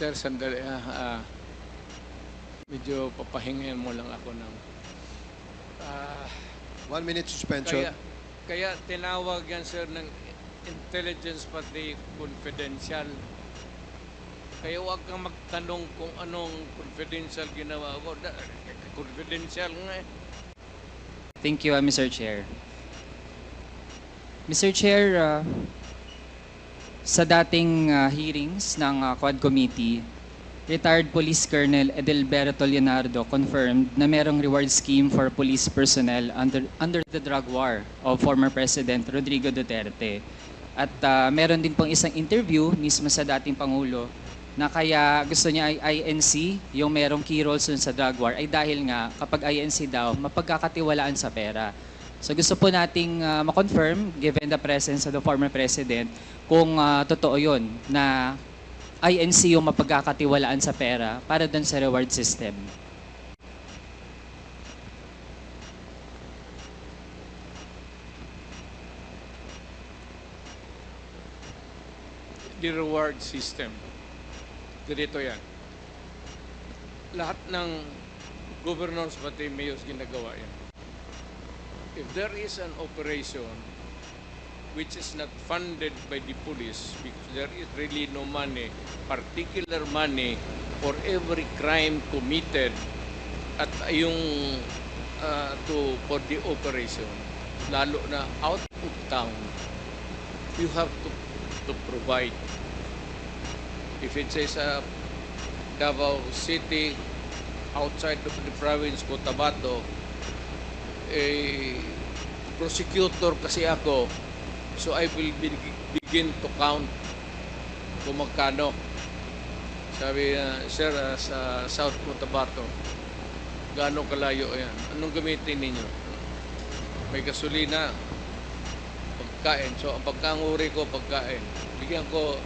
Sir, sandali. ah, ah, medyo papahingin mo lang ako ng... ah, One minute suspension. kaya, kaya tinawag yan, sir, ng intelligence pati confidential. Kaya huwag kang magtanong kung anong confidential ginawa ko. Da- Confidential nga eh. Thank you, uh, Mr. Chair. Mr. Chair, uh, sa dating uh, hearings ng uh, Quad Committee, retired Police Colonel Edelberto Leonardo confirmed na merong reward scheme for police personnel under, under the drug war of former President Rodrigo Duterte. At uh, meron din pong isang interview mismo sa dating Pangulo na kaya gusto niya ay INC, yung merong key roles sa drug war, ay dahil nga kapag INC daw, mapagkakatiwalaan sa pera. So gusto po nating uh, ma-confirm, given the presence of the former president, kung uh, totoo yun, na INC yung mapagkakatiwalaan sa pera para dun sa reward system. the reward system. Ganito yan. Lahat ng governors pati mayors ginagawa yan. If there is an operation which is not funded by the police because there is really no money, particular money for every crime committed at yung uh, to for the operation, lalo na out of town, you have to to provide. If it says uh, Davao City, outside of the province, Cotabato, eh, prosecutor kasi ako, so I will be- begin to count kung magkano. Sabi na, sir, ah, sa South Cotabato, gaano kalayo yan? Anong gamitin ninyo? May gasolina, pagkain. So, ang pagkanguri ko, pagkain. Bigyan ko,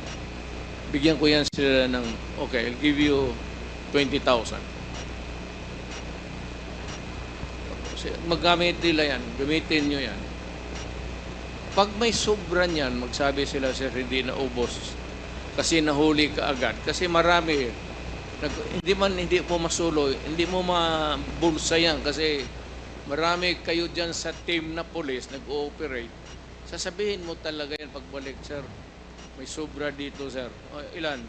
bigyan ko yan sila ng, okay, I'll give you 20,000. Kasi Magamit nila yan, gamitin nyo yan. Pag may sobra niyan, magsabi sila, sir, hindi na ubos. Kasi nahuli ka agad. Kasi marami, nag, hindi man hindi po masuloy, hindi mo mabulsa yan kasi marami kayo dyan sa team na police nag-ooperate. Sasabihin mo talaga yan pagbalik, sir. May sobra dito, sir. O, ilan?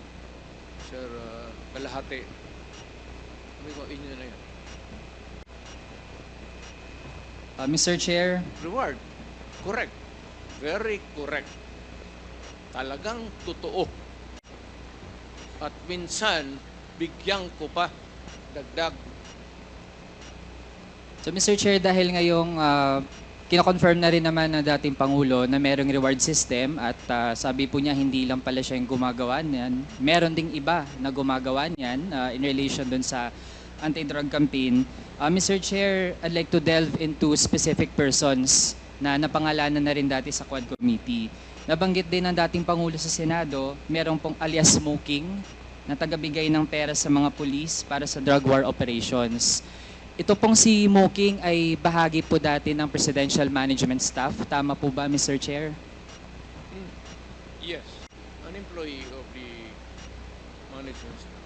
Sir, ah, kalahati. Sabi ko, inyo na yan. Uh, Mr. Chair, Reward. Correct. Very correct. Talagang totoo. At minsan, bigyan ko pa dagdag. So Mr. Chair, dahil ngayong uh, kinakonfirm na rin naman ng dating Pangulo na merong reward system at ah, sabi po niya hindi lang pala siya yung gumagawa niyan. Meron ding iba na gumagawa niyan ah, in relation dun sa anti-drug campaign. Ah, Mr. Chair, I'd like to delve into specific persons na napangalanan na rin dati sa Quad Committee. Nabanggit din ng dating Pangulo sa Senado, merong pong alias smoking na tagabigay ng pera sa mga pulis para sa drug war operations. Ito pong si Moking ay bahagi po dati ng Presidential Management Staff. Tama po ba, Mr. Chair? Yes. An employee of the management staff.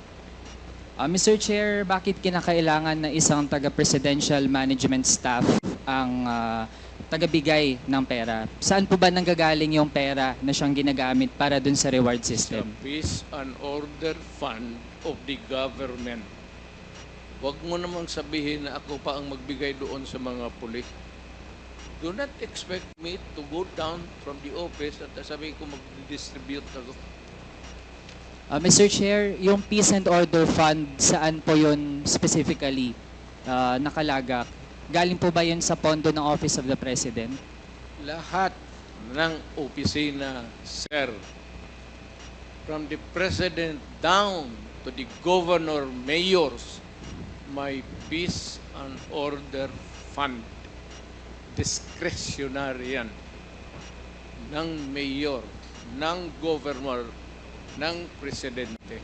Ah, Mr. Chair, bakit kinakailangan na isang taga-presidential management staff ang ah, tagabigay ng pera? Saan po ba nanggagaling yung pera na siyang ginagamit para dun sa reward system? peace and order fund of the government. Huwag mo namang sabihin na ako pa ang magbigay doon sa mga pulis. Do not expect me to go down from the office at sabi ko mag-distribute ako. Ah, Mr. Chair, yung Peace and Order Fund, saan po yun specifically ah, nakalagak? Galing po ba yun sa pondo ng Office of the President? Lahat ng opisina, sir, from the president down to the governor, mayors, may peace and order fund. Discretionary yan. Ng mayor, ng governor, ng presidente.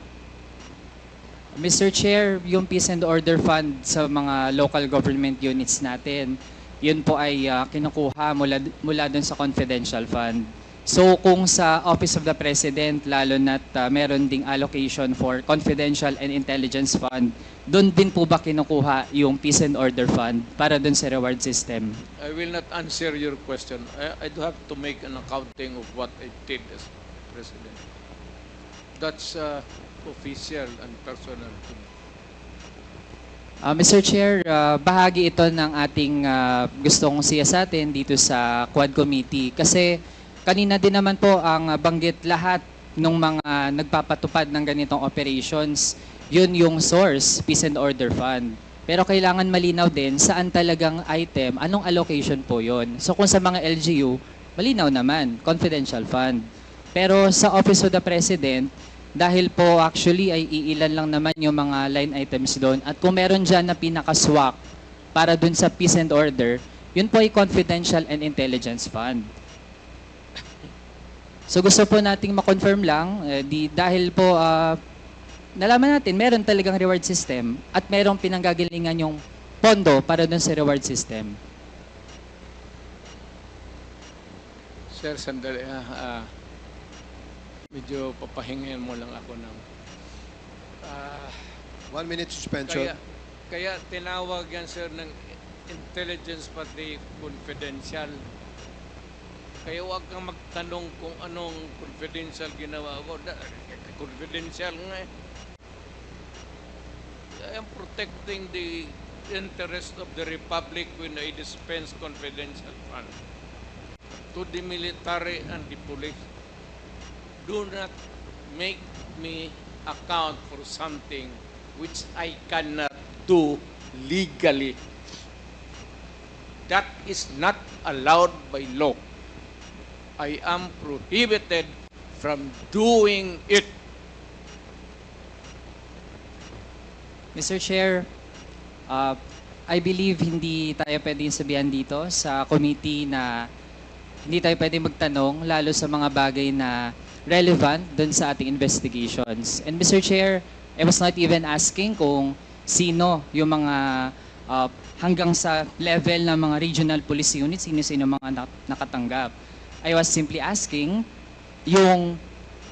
Mr. Chair, yung Peace and Order Fund sa mga local government units natin, yun po ay ah, kinukuha mula, mula dun sa confidential fund. So kung sa Office of the President, lalo na't uh, meron ding allocation for confidential and intelligence fund, doon din po ba kinukuha yung peace and order fund para doon sa reward system? I will not answer your question. I, I do have to make an accounting of what I did as president. That's uh, official and personal to me. Uh, Mr. Chair, uh, bahagi ito ng ating uh, gustong siyasatin dito sa Quad Committee kasi kanina din naman po ang banggit lahat ng mga nagpapatupad ng ganitong operations, yun yung source, Peace and Order Fund. Pero kailangan malinaw din saan talagang item, anong allocation po yon. So kung sa mga LGU, malinaw naman, confidential fund. Pero sa Office of the President, dahil po actually ay iilan lang naman yung mga line items doon. At kung meron dyan na pinakaswak para doon sa peace and order, yun po ay confidential and intelligence fund. So gusto po nating ma-confirm lang, eh, di, dahil po ah, nalaman natin meron talagang reward system at merong pinanggagalingan yung pondo para doon sa reward system. Sir, sandali. ah, ah, medyo papahingin mo lang ako ng... ah, One minute suspension. kaya, kaya tinawag yan, sir, ng intelligence pati confidential. Kaya huwag kang magtanong kung anong confidential ginawa ko. Da, confidential nga eh. I am protecting the interest of the republic when I dispense confidential fund to the military and the police. Do not make me account for something which I cannot do legally. That is not allowed by law. I am prohibited from doing it. Mr. Chair, uh, I believe hindi tayo pwedeng sabihan dito sa committee na hindi tayo pwedeng magtanong lalo sa mga bagay na relevant dun sa ating investigations. And Mr. Chair, I was not even asking kung sino yung mga uh, hanggang sa level ng mga regional police units, sino-sino mga nak- nakatanggap. I was simply asking yung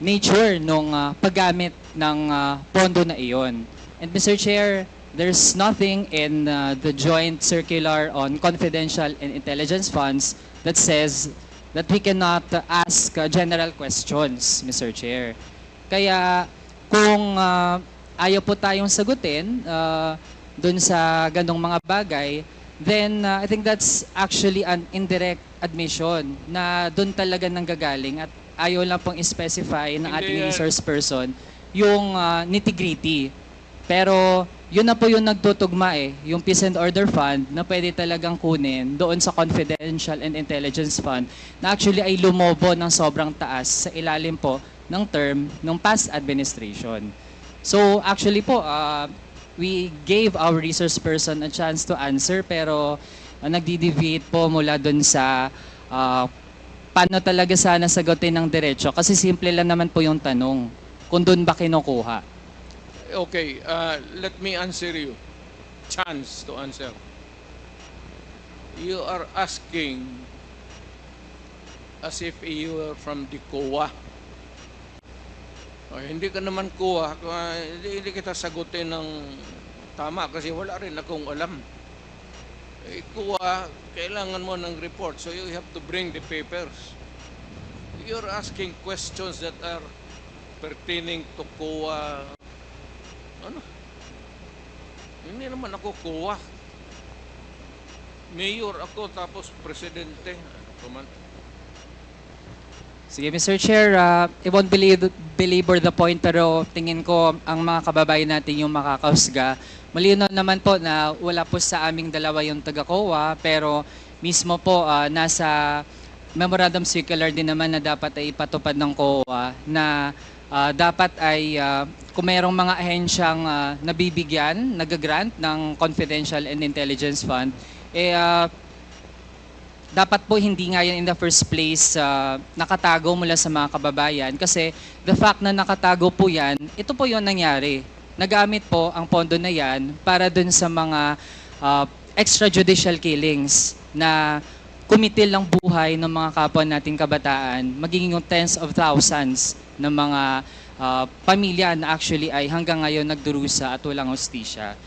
nature ng paggamit ng ah, pondo na iyon. And Mr. Chair, there's nothing in uh, the joint circular on confidential and intelligence funds that says that we cannot ask uh, general questions, Mr. Chair. Kaya kung uh, ayaw po tayong sagutin uh, dun sa ganong mga bagay, then uh, I think that's actually an indirect admission na dun talaga nanggagaling at ayaw lang pong specify ng ating resource person yung uh, nitty-gritty. Pero yun na po yung nagtutugma eh, yung Peace and Order Fund na pwede talagang kunin doon sa Confidential and Intelligence Fund na actually ay lumobo ng sobrang taas sa ilalim po ng term ng past administration. So actually po, uh, we gave our resource person a chance to answer pero uh, nagdi-deviate po mula doon sa uh, paano talaga sana sagutin ng diretso kasi simple lang naman po yung tanong kung doon ba kinukuha. Okay, uh, let me answer you. Chance to answer. You are asking as if you are from the COA. Oh, hindi ka naman uh, hindi, hindi kita sagutin ng tama kasi wala rin akong alam. Eh, COA, kailangan mo ng report so you have to bring the papers. You're asking questions that are pertaining to COA ano? Hindi naman ako kuha. Mayor ako tapos presidente. Ano pa man? Sige, Mr. Chair, uh, I won't believe, belabor the point pero tingin ko ang mga kababayan natin yung makakausga. Malinaw naman po na wala po sa aming dalawa yung taga-COA pero mismo po uh, nasa memorandum circular din naman na dapat ay ipatupad ng COA na uh, dapat ay uh, kung mayroong mga ahensyang uh, nabibigyan, nagagrant ng confidential and intelligence fund, eh uh, dapat po hindi nga yan in the first place uh, nakatago mula sa mga kababayan kasi the fact na nakatago po yan, ito po yung nangyari. Nagamit po ang pondo na yan para dun sa mga uh, extrajudicial killings na kumitil ang buhay ng mga kapwa nating kabataan, magiging yung tens of thousands ng mga ah, pamilya na actually ay hanggang ngayon nagdurusa at walang hostisya.